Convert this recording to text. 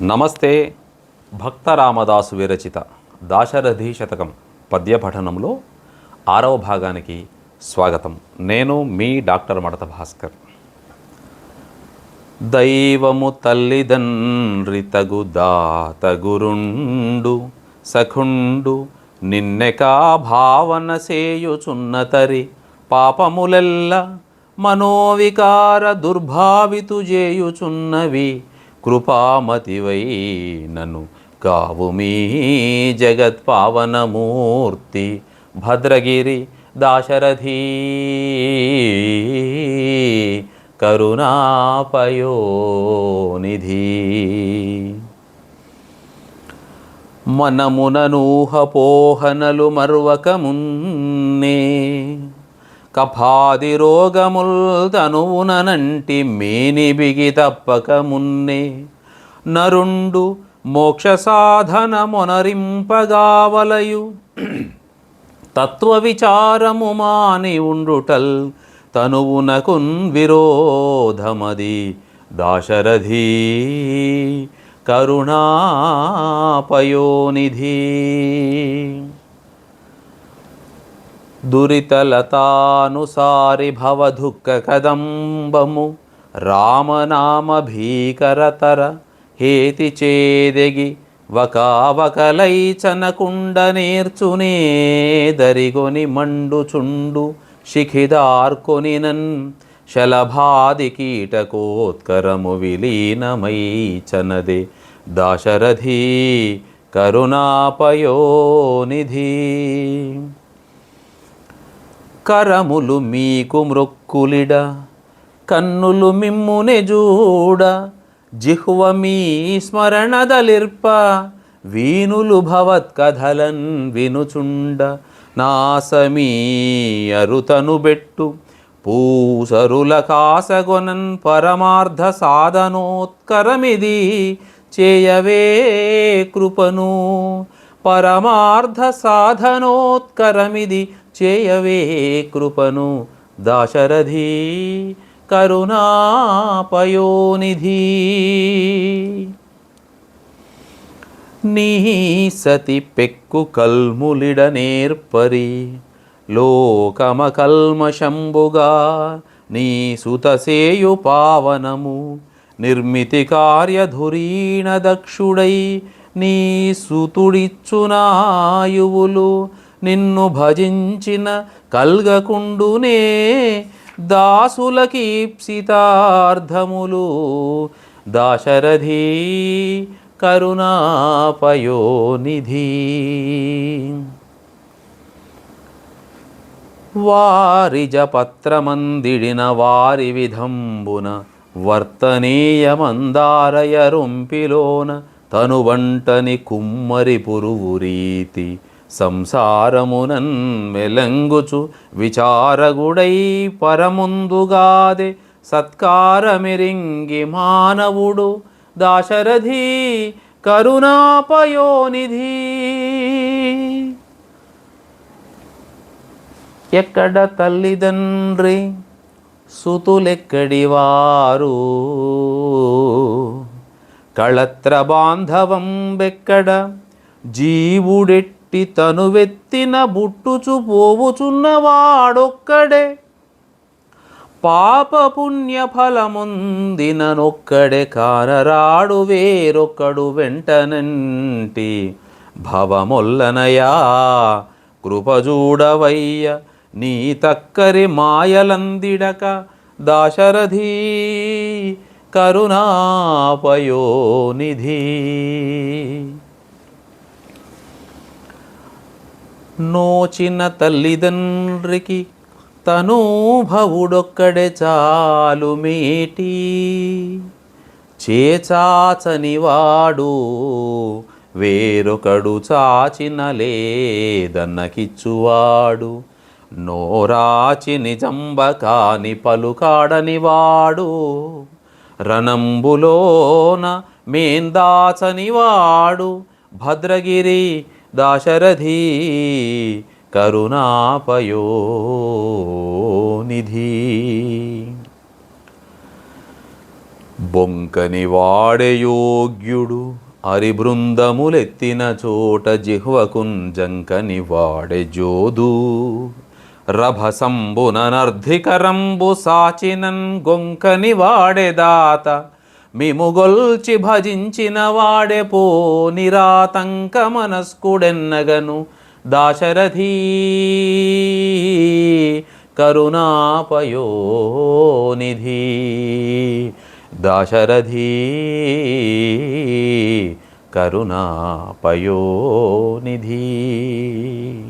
నమస్తే భక్త రామదాసు విరచిత దాశరథి శతకం పద్యపఠనంలో ఆరవ భాగానికి స్వాగతం. నేను మీ డాక్టర్ మడత భాస్కర్. దైవము తల్లిదండ్రి తగు దాతగురుండు సఖుండు నిన్నెకా భావన సేయుచున్నతరి పాపములెల్ల మనోవికార దుర్భావితు చేయుచున్నవి కృపామతివై నను కావు మీ జగత్పావనమూర్తి భద్రగిరి దాశరథీ. కరుణాపయోనిధి. మనముననూహపోహనలు మర్వకమున్నే కఫాది రోగముల్ తనువుననంటి మేని బిగి తప్పకమున్నే నరుండు మోక్ష సాధన మొనరింపగావలయు తత్వ విచారము మాని ఉండుటల్ తనువునకున్ విరోధమది. దాశరథీ కరుణాపయోనిధి. దురితలతానుసారి భవదుఃఖ కదంబము రామనామ భీకరతర హేతి చేదెగి వకావకలైచనకుండ నేర్చునే దరిగొని మండుచుండు శిఖిదార్కొనినన్ శలభాది కీటకోత్కరము విలీనమైచనదే దాశరథీ కరుణాపయోనిధి కరములు మీకు మృక్కులిడ కన్నులు మిమ్మునే జూడ జిహ్వ మీ స్మరణదలిర్ప వీనులు భవత్కథలన్ వినుచుండ. నాసమీ అరుతను బెట్టు పూసరుల కాసగొనన్ పరమార్థ సాధనోత్కరమిది. చేయవే కృపను పరమార్థ సాధనోత్కరమిది. చేయవే కృపను దాశరథి కరుణాపయోనిధి. నీ సతి పెక్కు కల్ములిడ నేర్పరి లోకమ కల్మశంబుగా నీ సుతసేయు పావనము నిర్మితి కార్యధురీణ దక్షుడై నీ సుతుడిచ్చునాయువులు నిన్ను భజించిన కల్గకుండునే దాసులకీప్సితార్థములు దాశరథీ కరుణాపయోనిధి. వారిజపత్రమందిడిన వారి విధంబున వర్తనీయమందారయ రొంపిలోన తనువంటని కుమ్మరి పురువురీతి సంసారమునన్ మెలంగుచు విచారగుడై పరముందుగాదే సత్కారమిరింగి మానవుడు దాశరథి కరుణాపయోనిధి. ఎక్కడ తల్లిదండ్రి సుతులెక్కడి వారు కళత్ర బాంధవం బెక్కడ? జీవుడెట్టి తనువెత్తిన బుట్టుచు పోవుచున్నవాడొక్కడే. పాపపుణ్య ఫలముందిననొక్కడే కానరాడు వేరొక్కడు వెంటనంటి భవమొల్లనయా. కృపజూడవయ్య నీ తక్కరి మాయలందిడక దాశరథీ కరుణాపయోనిధి. నోచిన తల్లిదండ్రికి తనూభవుడొక్కడే చాలు మేటి. చేచాచనివాడు వేరొకడు చాచిన లేదన్నకిచ్చువాడు. నోరాచి నిజంబ కాని పలుకాడనివాడు రణంబులోన మేందాచనివాడు భద్రగిరి దాశరథీ కరుణాపయో నిధి. బొంకని వాడయోగ్యుడు అరిబృందములెత్తిన చోట జిహ్వకుంజంకని వాడే జోదు రభసంబుననర్ధికరంబు సాచినన్ గొంకని వాడే మేము గొల్చి భజించిన వాడే పో నిరాతంక మనస్కుడెన్నగను. దాశరథీ కరుణాపయోనిధి. దాశరథీ కరుణాపయోనిధి.